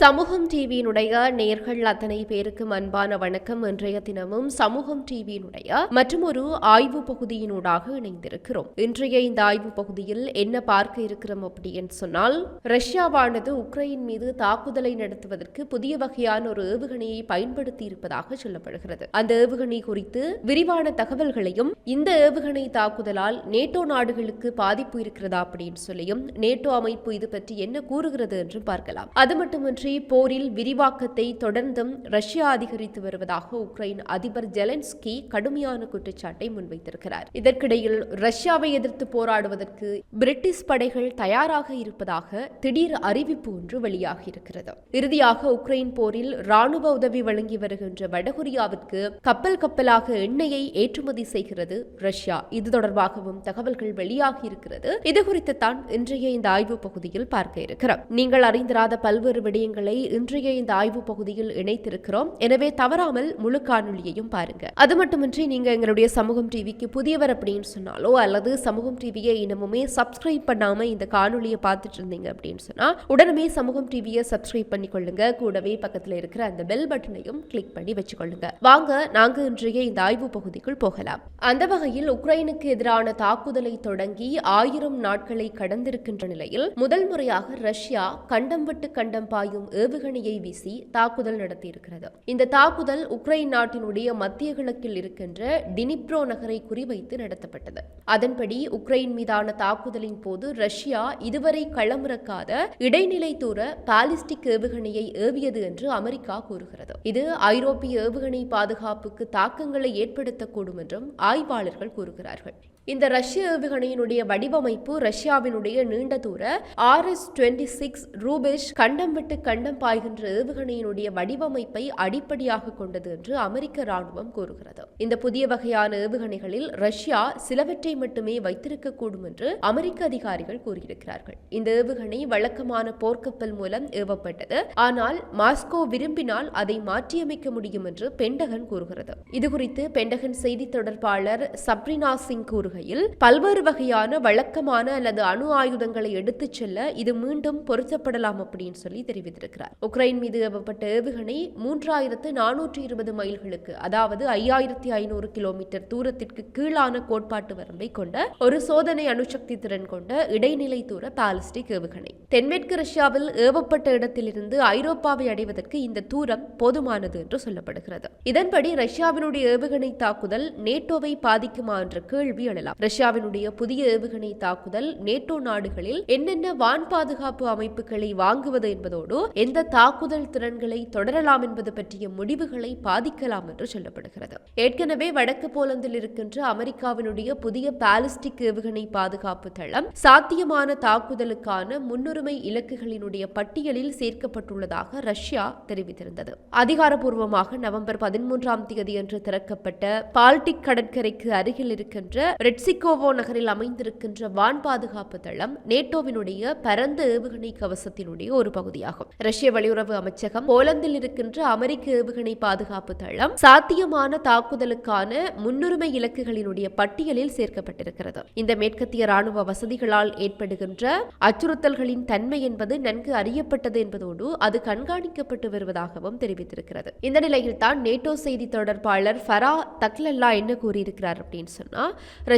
சமூகம் டிவியினுடைய நேர்கள் அத்தனை பேருக்கும் அன்பான வணக்கம். இன்றைய தினமும் சமூகம் டிவியினுடைய மற்றும் ஒரு ஆய்வு பகுதியினூடாக இணைந்திருக்கிறோம். இன்றைய இந்த ஆய்வு பகுதியில் என்ன பார்க்க இருக்கிறோம் அப்படின்னு சொன்னால் ரஷ்யாவானது உக்ரைன் மீது தாக்குதலை நடத்துவதற்கு புதிய வகையான ஒரு ஏவுகணையை பயன்படுத்தி இருப்பதாக சொல்லப்படுகிறது. அந்த ஏவுகணை குறித்து விரிவான தகவல்களையும் இந்த ஏவுகணை தாக்குதலால் நேட்டோ நாடுகளுக்கு பாதிப்பு இருக்கிறதா அப்படின்னு சொல்லியும் நேட்டோ அமைப்பு இது பற்றி என்ன கூறுகிறது என்றும் பார்க்கலாம். அது மட்டுமின்றி போரில் விரிவாக்கத்தை தொடர்ந்தும் ரஷ்யா அதிகரித்து வருவதாக உக்ரைன் அதிபர் ஜெலன்ஸ்கி கடுமையான குற்றச்சாட்டை முன்வைத்திருக்கிறார். இதற்கிடையில் ரஷ்யாவை எதிர்த்து போராடுவதற்கு பிரிட்டிஷ் படைகள் தயாராக இருப்பதாக திடீர் அறிவிப்பு ஒன்று வெளியாகியிருக்கிறது. இறுதியாக உக்ரைன் போரில் ராணுவ உதவி வழங்கி வருகின்ற வடகொரியாவிற்கு கப்பல் கப்பலாக எண்ணெயை ஏற்றுமதி செய்கிறது ரஷ்யா. இது தொடர்பாகவும் தகவல்கள் வெளியாகியிருக்கிறது. இது குறித்து தான் இன்றைய இந்த ஆய்வு பகுதியில் பார்க்க இருக்கிறோம். நீங்கள் அறிந்திராத பல்வேறு விடயங்கள் இன்றைய இந்த ஆய்வு பகுதியில் இணைத்திருக்கிறோம். எனவே தவறாமல் முழு காணொலியையும் பாருங்க. அது மட்டுமின்றி நீங்க எங்களுடைய சமூகம் டிவிக்கு புதியவர் அப்படின்னு சொன்னாலோ அல்லது சமூகம் டிவியை இன்னமுமே சப்ஸ்கிரைப் பண்ணாம இந்த காணொலியை பார்த்துட்டு இருந்தீங்க அப்படின்னு சொன்னா உடனே சமூகம் டிவியை சப்ஸ்கிரைப் பண்ணிக்கொள்ளுங்க. கூடவே பக்கத்தில் இருக்கிற அந்த பெல் பட்டனையும் கிளிக் பண்ணி வச்சுக்கொள்ளுங்க. வாங்க நாங்க இன்றைய இந்த ஆய்வு பகுதிக்குள் போகலாம். அந்த வகையில் உக்ரைனுக்கு எதிரான தாக்குதலை தொடங்கி ஆயிரம் நாட்களை கடந்திருக்கின்ற நிலையில் முதல் முறையாக ரஷ்யா கண்டம் விட்டு கண்டம் பாயும் ஏவுகணையை வீசி தாக்குதல் நடத்தியிருக்கிறது. இந்த தாக்குதல் உக்ரைன் நாட்டினுடைய மத்திய கிழக்கில் இருக்கின்ற டினிப்ரோ நகரை குறிவைத்து நடத்தப்பட்டது. அதன்படி உக்ரைன் மீதான தாக்குதலின் போது ரஷ்யா இதுவரை களமிறக்காத இடைநிலை தூர பாலிஸ்டிக் ஏவுகணையை ஏவியது என்று அமெரிக்கா கூறுகிறது. இது ஐரோப்பிய ஏவுகணை பாதுகாப்புக்கு தாக்கங்களை ஏற்படுத்தக்கூடும் என்றும் ஆய்வாளர்கள் கூறுகிறார்கள். இந்த ரஷ்ய ஏவுகணையினுடைய வடிவமைப்பு ரஷ்யாவினுடைய நீண்ட தூர R S twenty six Rubezh கண்டம் விட்டு கண்டம் பாய்கின்ற ஏவுகணையினுடைய வடிவமைப்பை அடிப்படையாக கொண்டது என்று அமெரிக்க ராணுவம் கூறுகிறது. இந்த புதிய வகையான ஏவுகணைகளில் ரஷ்யா சிலவற்றை மட்டுமே வைத்திருக்கக்கூடும் என்று அமெரிக்க அதிகாரிகள் கூறியிருக்கிறார்கள். இந்த ஏவுகணை வழக்கமான போர்க்கப்பல் மூலம் ஏவப்பட்டது. ஆனால் மாஸ்கோ விரும்பினால் அதை மாற்றியமைக்க முடியும் என்று பென்டகன் கூறுகிறது. இதுகுறித்து பென்டகன் செய்தி தொடர்பாளர் சப்ரினா சிங் கூறுகிறார் வகையில் பல்வேறு வகையான வழக்கமான அல்லது அணு ஆயுதங்களை எடுத்துச் செல்ல இது மீண்டும் பொருத்தப்படலாம் அப்படின்னு சொல்லி தெரிவித்திருக்கிறார். உக்ரைன் மீது ஏவப்பட்ட ஏவுகணை மூன்றாயிரத்து நானூற்றி இருபது மைல்களுக்கு அதாவது ஐயாயிரத்தி ஐநூறு கிலோமீட்டர் தூரத்திற்கு கீழான கோட்பாட்டு வரம்பை கொண்ட ஒரு சோதனை அணுசக்தி திறன் கொண்ட இடைநிலை தூர பாலிஸ்டிக் ஏவுகணை. தென்மேற்கு ரஷ்யாவில் ஏவப்பட்ட இடத்திலிருந்து ஐரோப்பாவை அடைவதற்கு இந்த தூரம் போதுமானது என்று சொல்லப்படுகிறது. இதன்படி ரஷ்யாவினுடைய ஏவுகணை தாக்குதல் நேட்டோவை பாதிக்குமா என்ற கேள்வி காணலாம் ரஷ்யாவினுடைய புதிய ஏவுகணை தாக்குதல் நேட்டோ நாடுகளில் என்னென்ன வான் பாதுகாப்பு அமைப்புகளை வாங்குவது என்பதோடு எந்த தாக்குதல் திறன்களை தொடரலாம் என்பது பற்றிய முடிவுகளை பாதிக்கலாம் என்று சொல்லப்படுகிறது. ஏற்கனவே வடக்கு போலந்தில் இருக்கின்ற அமெரிக்காவினுடைய புதிய பாலிஸ்டிக் ஏவுகணை பாதுகாப்பு தளம் சாத்தியமான தாக்குதலுக்கான முன்னுரிமை இலக்குகளினுடைய பட்டியலில் சேர்க்கப்பட்டுள்ளதாக ரஷ்யா தெரிவித்திருந்தது. அதிகாரப்பூர்வமாக நவம்பர் பதிமூன்றாம் தேதியன்று திறக்கப்பட்ட பால்டிக் கடற்கரைக்கு அருகில் இருக்கின்ற ரெட்சிகோவோ நகரில் அமைந்திருக்கின்ற வான் பாதுகாப்பு தளம் நேட்டோவினுடைய பரந்த ஏவுகணை கவசத்தினுடைய ஒரு பகுதியாகும். ரஷ்ய வெளியுறவு அமைச்சகம் போலந்தில் இருக்கின்ற அமெரிக்க ஏவுகணை பாதுகாப்பு தளம் சாத்தியமான தாக்குதலுக்கான முன்னுரிமை இலக்குகளினுடைய பட்டியலில் சேர்க்கப்பட்டிருக்கிறது. இந்த மேற்கத்திய ராணுவ வசதிகளால் ஏற்படுகின்ற அச்சுறுத்தல்களின் தன்மை என்பது நன்கு அறியப்பட்டது என்பதோடு அது கண்காணிக்கப்பட்டு வருவதாகவும் தெரிவித்திருக்கிறது. இந்த நிலையில் தான் நேட்டோ செய்தி தொடர்பாளர் ஃபரா தக்லல்லா என்ன கூறியிருக்கிறார் அப்படின்னு சொன்னா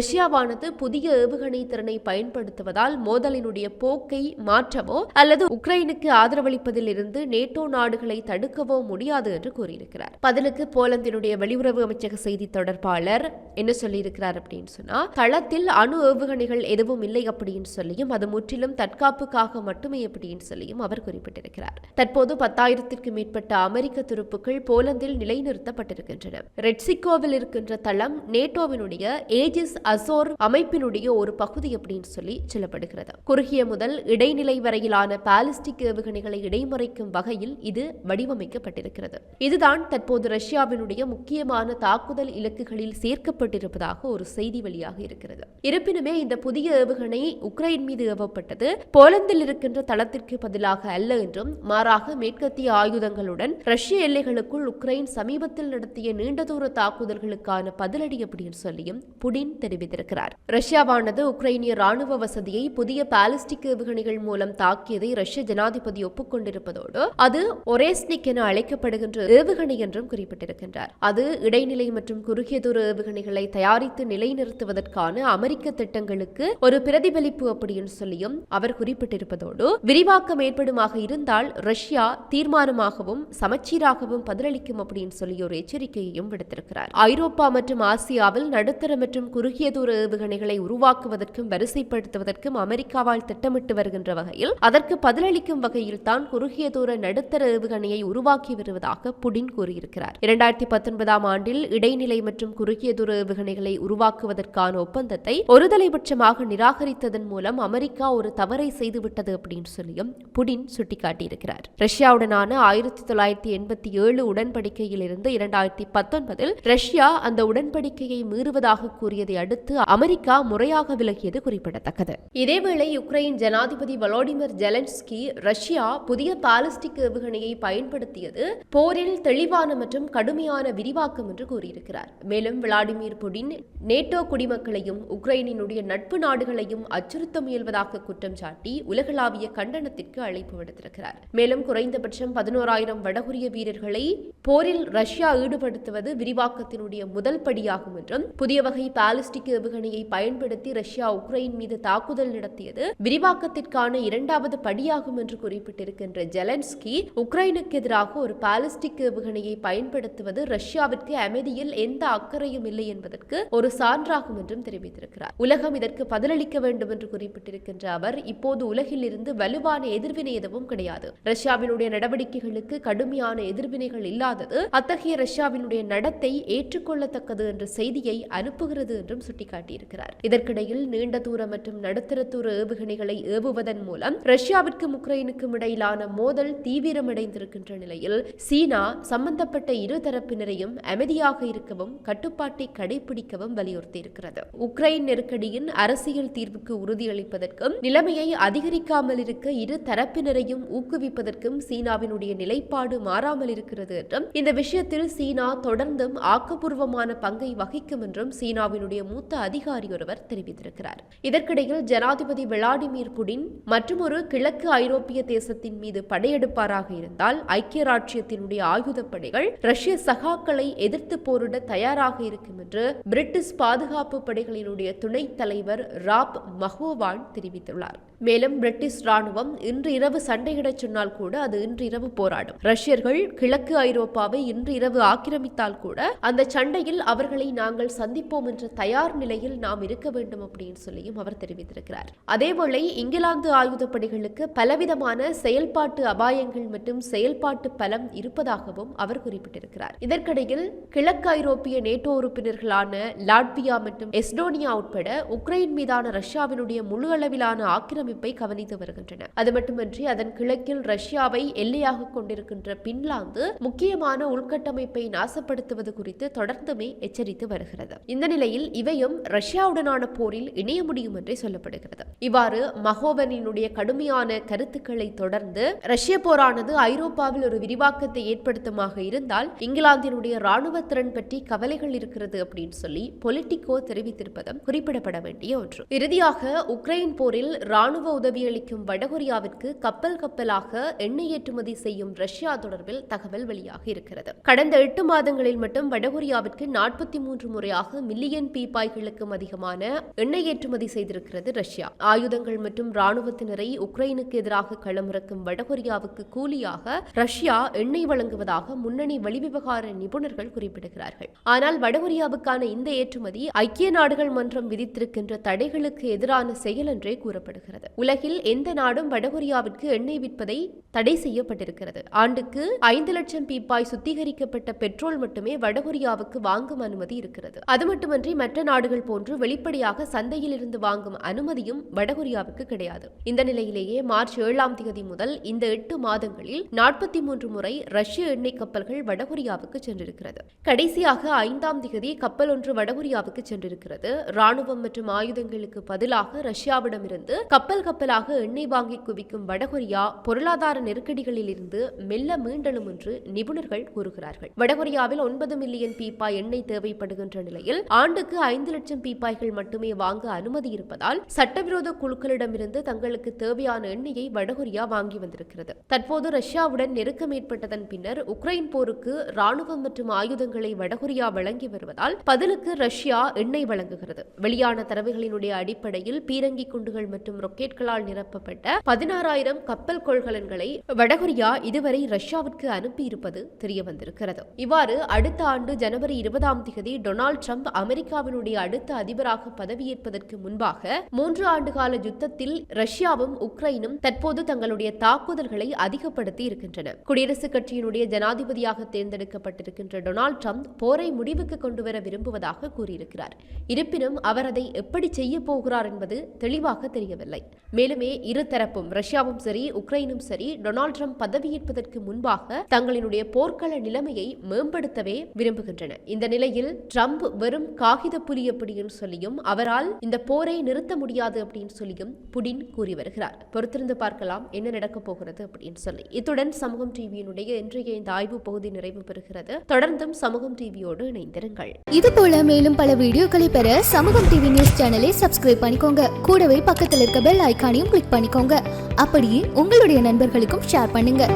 ரஷ்யாவானது புதிய ஏவுகணை திறனை பயன்படுத்துவதால் மோதலினுடைய போக்கை மாற்றவோ அல்லது உக்ரைனுக்கு ஆதரவளிப்பதில் இருந்து நேட்டோ நாடுகளை தடுக்கவோ முடியாது என்று கூறியிருக்கிறார். பதிலுக்கு போலந்தினுடைய வெளியுறவு அமைச்சக செய்தி தொடர்பாளர் என்ன சொல்லியிருக்கிறார் அப்படின்னு சொன்னா தளத்தில் அணு ஏவுகணைகள் எதுவும் இல்லை அப்படின்னு சொல்லியும் அது முற்றிலும் தற்காப்புக்காக மட்டுமே அப்படின்னு சொல்லியும் அவர் குறிப்பிட்டிருக்கிறார். தற்போது பத்தாயிரத்திற்கு மேற்பட்ட அமெரிக்க துருப்புகள் போலந்தில் நிலைநிறுத்தப்பட்டிருக்கின்றன. ரெட்சிகோவில் இருக்கின்ற தளம் நேட்டோவினுடைய ஏஜிஸ் அசோர் அமைப்பினுடைய ஒரு பகுதி அப்படின்னு சொல்லி சொல்லப்படுகிறது. குறுகிய முதல் இடைநிலை வரையிலான பாலிஸ்டிக் ஏவுகணைகளை இடைமறைக்கும் வகையில் இது வடிவமைக்கப்பட்டிருக்கிறது. இதுதான் தற்போது ரஷ்யாவினுடைய முக்கியமான தாக்குதல் இலக்குகளில் சேர்க்கப்பட்டிருப்பதாக ஒரு செய்தி வெளியாக இருக்கிறது. இருப்பினுமே இந்த புதிய ஏவுகணை உக்ரைன் மீது ஏவப்பட்டது. போலந்தில் இருக்கின்ற தளத்திற்கு பதிலாக அல்ல என்றும் மாறாக மேற்கத்திய ஆயுதங்களுடன் ரஷ்ய எல்லைகளுக்குள் உக்ரைன் சமீபத்தில் நடத்திய நீண்ட தூர தாக்குதல்களுக்கான பதிலடி அப்படின்னு சொல்லியும் புடின் தெரிவித்தார் தெரிவித்திருக்கிறார் ரஷ்யாவானது உக்ரைனிய ராணுவ வசதியை புதிய பாலிஸ்டிக் ஏவுகணைகள் மூலம் தாக்கியதை ரஷ்ய ஜனாதிபதி ஒப்புக்கொண்டிருப்பதோடு அது ஒரேஸ்னிக் என அழைக்கப்படுகின்ற ஏவுகணை என்றும் குறிப்பிட்டிருக்கின்றார். அது இடைநிலை மற்றும் குறுகிய தூர ஏவுகணைகளை தயாரித்து நிலைநிறுத்துவதற்கான அமெரிக்க திட்டங்களுக்கு ஒரு பிரதிபலிப்பு அப்படின்னு சொல்லியும் அவர் குறிப்பிட்டிருப்பதோடு விரிவாக்கம் ஏற்படுமாக இருந்தால் ரஷ்யா தீர்மானமாகவும் சமச்சீராகவும் பதிலளிக்கும் அப்படின்னு சொல்லி ஒரு எச்சரிக்கையையும் விடுத்திருக்கிறார். ஐரோப்பா மற்றும் ஆசியாவில் நடுத்தர மற்றும் குறுகிய தூர ஏவுகணைகளை உருவாக்குவதற்கும் வரிசைப்படுத்துவதற்கும் அமெரிக்காவால் திட்டமிட்டு வருகின்ற வகையில் அதற்கு பதிலளிக்கும் வகையில் தான் குறுகிய தூர நடுத்தர ஏவுகணையை உருவாக்கி வருவதாக புடின் கூறியிருக்கிறார். இரண்டாயிரத்தி பத்தொன்பதாம் ஆண்டில் இடைநிலை மற்றும் குறுகிய தூர ஏவுகணைகளை உருவாக்குவதற்கான ஒப்பந்தத்தை ஒருதலைபட்சமாக நிராகரித்ததன் மூலம் அமெரிக்கா ஒரு தவறை செய்துவிட்டது அப்படின்னு சொல்லியும் புடின் சுட்டிக்காட்டியிருக்கிறார். ரஷ்யாவுடனான ஆயிரத்தி தொள்ளாயிரத்தி எண்பத்தி ஏழு உடன்படிக்கையிலிருந்து இரண்டாயிரத்தி பத்தொன்பதில் ரஷ்யா அந்த உடன்படிக்கையை மீறுவதாக கூறியதை அடுத்து அமெரிக்கா முறையாக விலகியது குறிப்பிடத்தக்கது. இதேவேளை உக்ரைன் ஜனாதிபதி வலோடிமிர் ஜெலன்ஸ்கி ரஷ்யா புதிய பாலிஸ்டிக் ஏவுகணையை பயன்படுத்தியது போரில் தெளிவான மற்றும் கடுமையான விரிவாக்கம் என்று கூறியிருக்கிறார். மேலும் விளாடிமிர் புடின் நேட்டோ குடிமக்களையும் உக்ரைனினுடைய நட்பு நாடுகளையும் அச்சுறுத்த முயல்வதாக குற்றம் சாட்டி உலகளாவிய கண்டனத்திற்கு அழைப்பு விடுத்திருக்கிறார். மேலும் குறைந்தபட்சம் பதினோராயிரம் வடகொரிய வீரர்களை போரில் ரஷ்யா ஈடுபடுத்துவது விரிவாக்கத்தினுடைய முதல் படியாகும் என்றும் புதிய வகை பாலிஸ்டிக் ஏவுகணையை பயன்படுத்தி ரஷ்யா உக்ரைன் மீது தாக்குதல் நடத்தியது விரிவாக்கத்திற்கான இரண்டாவது படியாகும் என்று குறிப்பிட்டிருக்கின்ற ஜெலன்ஸ்கி உக்ரைனுக்கு எதிராக ஒரு பாலிஸ்டிக் ஏவுகணையை பயன்படுத்துவது ரஷ்யாவிற்கு அமைதியில் எந்த அக்கறையும் இல்லை என்பதற்கு ஒரு சான்றாகும் என்றும் தெரிவித்திருக்கிறார். உலகம் இதற்கு பதிலளிக்க வேண்டும் என்று குறிப்பிட்டிருக்கின்ற அவர் இப்போது உலகில் இருந்து வலுவான எதிர்வினை எதுவும் கிடையாது. ரஷ்யாவினுடைய நடவடிக்கைகளுக்கு கடுமையான எதிர்வினைகள் இல்லாதது அத்தகைய ரஷ்யாவினுடைய நடத்தை ஏற்றுக்கொள்ளத்தக்கது என்ற செய்தியை அனுப்புகிறது என்றும் சுட்டிக்காட்டியிருக்கிறார். இதற்கிடையில் நீண்ட தூர மற்றும் நடுத்தர தூர ஏவுகணைகளை ஏவுவதன் மூலம் ரஷ்யாவிற்கும் உக்ரைனுக்கும் இடையிலான மோதல் தீவிரமடைந்திருக்கின்ற நிலையில் சீனா சம்பந்தப்பட்ட இரு தரப்பினரையும் அமைதியாக இருக்கவும் கட்டுப்பாட்டை கடைபிடிக்கவும் வலியுறுத்தியிருக்கிறது. உக்ரைன் நெருக்கடியின் அரசியல் தீர்வுக்கு உறுதியளிப்பதற்கும் நிலைமையை அதிகரிக்காமல் இருக்க இரு தரப்பினரையும் ஊக்குவிப்பதற்கும் சீனாவினுடைய நிலைப்பாடு மாறாமல் இருக்கிறது என்றும் இந்த விஷயத்தில் சீனா தொடர்ந்தும் ஆக்கப்பூர்வமான பங்கை வகிக்கும் என்றும் சீனாவினுடைய மூத்த அதிகாரி ஒருவர் தெரிவித்திருக்கிறார். இதற்கிடையில் ஜனாதிபதி விளாடிமிர் புடின் மற்றொரு கிழக்கு ஐரோப்பிய தேசத்தின் மீது படையெடுப்பாராக இருந்தால் ஐக்கிய ராச்சியத்தினுடைய ஆயுதப்படைகள் ரஷ்ய சகாக்களை எதிர்த்து போரிட தயாராக இருக்கும் என்று பிரிட்டிஷ் பாதுகாப்பு படைகளினுடைய துணைத் தலைவர் ராப் மஹோவான் தெரிவித்துள்ளார். மேலும் பிரிட்டிஷ் ராணுவம் இன்று இரவு சண்டையிடச் சொன்னால் கூட அது இன்று இரவு போராடும். ரஷ்யர்கள் கிழக்கு ஐரோப்பாவை இன்று இரவு ஆக்கிரமித்தால் கூட அந்த சண்டையில் அவர்களை நாங்கள் சந்திப்போம் என்ற தயார் நிலையில் நாம் இருக்க வேண்டும் அப்படின்னு சொல்லியும் அவர் தெரிவித்திருக்கிறார். அதேவேளை இங்கிலாந்து ஆயுதப்படைகளுக்கு பலவிதமான செயல்பாட்டு அபாயங்கள் மற்றும் செயல்பாட்டு பலம் இருப்பதாகவும் அவர் குறிப்பிட்டிருக்கிறார். இதற்கிடையில் கிழக்கு ஐரோப்பிய நேட்டோ உறுப்பினர்களான லாட்வியா மற்றும் எஸ்டோனியா உட்பட உக்ரைன் மீதான ரஷ்யாவினுடைய முழு அளவிலான ஆக்கிரமிப்பை கவனித்து வருகின்றன. அது மட்டுமன்றி அதன் கிழக்கில் ரஷ்யாவை எல்லையாக கொண்டிருக்கின்ற பின்லாந்து முக்கியமான உள்கட்டமைப்பை நாசப்படுத்துவது குறித்து தொடர்ந்துமே எச்சரித்து வருகிறது. இந்த நிலையில் இவையும் ரஷ்யாவுடனான போரில் இணைய முடியும் என்றே சொல்லப்படுகிறது. இவ்வாறு மகோவனினுடைய கடுமையான கருத்துக்களை தொடர்ந்து ரஷ்ய போரானது ஐரோப்பாவில் ஒரு விரிவாக்கத்தை ஏற்படுத்துமாக இருந்தால் இங்கிலாந்தினுடைய ராணுவ திறன் பற்றி கவலைகள் இருக்கிறது அப்படின்னு சொல்லி பொலிட்டிகோ தெரிவித்திருப்பதும் குறிப்பிடப்பட வேண்டிய ஒன்று. இறுதியாக உக்ரைன் போரில் ராணுவ உதவியளிக்கும் வடகொரியாவிற்கு கப்பல் கப்பலாக எண்ணெய் ஏற்றுமதி செய்யும் ரஷ்யா தொடர்பில் தகவல் வெளியாக இருக்கிறது. கடந்த எட்டு மாதங்களில் மட்டும் வடகொரியாவிற்கு நாற்பத்தி மூன்று முறையாக மில்லியன் ரூபாய்களுக்கும் அதிகமான எண்ணெய் ஏற்றுமதி செய்திருக்கிறது ரஷ்யா. ஆயுதங்கள் மற்றும் ராணுவத்தினரை உக்ரைனுக்கு எதிராக களமிறக்கும் வடகொரியாவுக்கு கூலியாக ரஷ்யா எண்ணெய் வழங்குவதாக முன்னணி வெளிவிவகார நிபுணர்கள் குறிப்பிடுகிறார்கள். ஆனால் வடகொரியாவுக்கான இந்த ஏற்றுமதி ஐக்கிய நாடுகள் மன்றம் விதித்திருக்கின்ற தடைகளுக்கு எதிரான செயல் என்றே கூறப்படுகிறது. உலகில் எந்த நாடும் வடகொரியாவிற்கு எண்ணெய் விற்பதை தடை செய்யப்பட்டிருக்கிறது. ஆண்டுக்கு ஐந்து லட்சம் பீப்பாய் சுத்திகரிக்கப்பட்ட பெட்ரோல் மட்டுமே வடகொரியாவுக்கு வாங்கும் அனுமதி இருக்கிறது. அது மட்டுமன்றி மற்ற நாடு நாடுகள் போன்று வெளிப்படையாக சந்தையில் இருந்து வாங்கும் அனுமதியும் வடகொரியாவுக்கு கிடையாது. இந்த நிலையிலேயே மார்ச் ஏழாம் தேதி முதல் இந்த எட்டு மாதங்களில் நாற்பத்தி மூன்று முறை ரஷ்ய எண்ணெய் கப்பல்கள் வடகொரியாவுக்கு சென்றிருக்கிறது. கடைசியாக ஐந்தாம் தேதி கப்பல் ஒன்று வடகொரியாவுக்கு சென்றிருக்கிறது. ராணுவம் மற்றும் ஆயுதங்களுக்கு பதிலாக ரஷ்யாவிடமிருந்து கப்பல் கப்பலாக எண்ணெய் வாங்கி குவிக்கும் வடகொரியா பொருளாதார நெருக்கடிகளில் இருந்து மெல்ல மீண்டலும் என்று நிபுணர்கள் கூறுகிறார்கள். வடகொரியாவில் ஒன்பது மில்லியன் பீப்பா எண்ணெய் தேவைப்படுகின்ற நிலையில் ஆண்டுக்கு ஐந்து லட்சம் பீப்பாய்கள் மட்டுமே வாங்க அனுமதி இருப்பதால் சட்டவிரோத குழுக்களிடமிருந்து தங்களுக்கு தேவையான எண்ணெயை வடகொரியா வாங்கி வந்திருக்கிறது. தற்போது ரஷ்யாவுடன் நெருக்கம் ஏற்பட்டதன் பின்னர் உக்ரைன் போருக்கு ராணுவம் மற்றும் ஆயுதங்களை வடகொரியா வழங்கி வருவதால் பதிலுக்கு ரஷ்யா எண்ணெய் வழங்குகிறது. வெளியான தரவுகளினுடைய அடிப்படையில் பீரங்கி குண்டுகள் மற்றும் ராக்கெட்களால் நிரப்பப்பட்ட பதினாறாயிரம் கப்பல் கொள்கலன்களை வடகொரியா இதுவரை ரஷ்யாவிற்கு அனுப்பியிருப்பது தெரிய வந்திருக்கிறது இவ்வாறு அடுத்த ஆண்டு ஜனவரி இருபதாம் தேதி டொனால்ட் ட்ரம்ப் அமெரிக்காவினுடைய அடுத்த அதிபராக பதவியேற்பதற்கு முன்பாக மூன்று ஆண்டுகால யுத்தத்தில் ரஷ்யாவும் உக்ரைனும் தற்போது தங்களுடைய தாக்குதல்களை அதிகப்படுத்தி இருக்கின்றன. குடியரசுக் கட்சியினுடைய ஜனாதிபதியாக தேர்ந்தெடுக்கப்பட்டிருக்கின்ற டொனால்ட் ட்ரம்ப் போரை முடிவுக்கு கொண்டுவர விரும்புவதாக கூறியிருக்கிறார். இருப்பினும் அவர் அதை எப்படி செய்ய போகிறார் என்பது தெளிவாக தெரியவில்லை. மேலுமே இருதரப்பும் ரஷ்யாவும் சரி உக்ரைனும் சரி டொனால்ட் ட்ரம்ப் பதவியேற்பதற்கு முன்பாக தங்களினுடைய போர்க்கள நிலைமையை மேம்படுத்தவே விரும்புகின்றன. இந்த நிலையில் ட்ரம்ப் வெறும் காகித புரிய அப்படின்னு சொல்லியும் அவரால் இந்த போரை நிறுத்த முடியாது அப்படின்னு சொல்லியும் புடின் கூறி வருகிறார். பொறுத்திருந்து பார்க்கலாம் என்ன நடக்கப் போகிறது அப்படின்னு சொல்லி. இத்துடன் சமூகம் டிவியினுடைய இன்றைய இந்த ஆய்வு பகுதி நிறைவு பெறுகிறது. தொடர்ந்தும் சமூகம் டிவியோடு இணைந்திருங்கள். இது போல மேலும் பல வீடியோக்களை பெற சமூகம் டிவி நியூஸ் சேனலை சப்ஸ்கிரைப் பண்ணிக்கோங்க. கூடவே பக்கத்தில் இருக்க பெல் ஐகானையும் கிளிக் பண்ணிக்கோங்க. அப்படியே உங்களுடைய நண்பர்களுக்கும் ஷேர் பண்ணுங்க.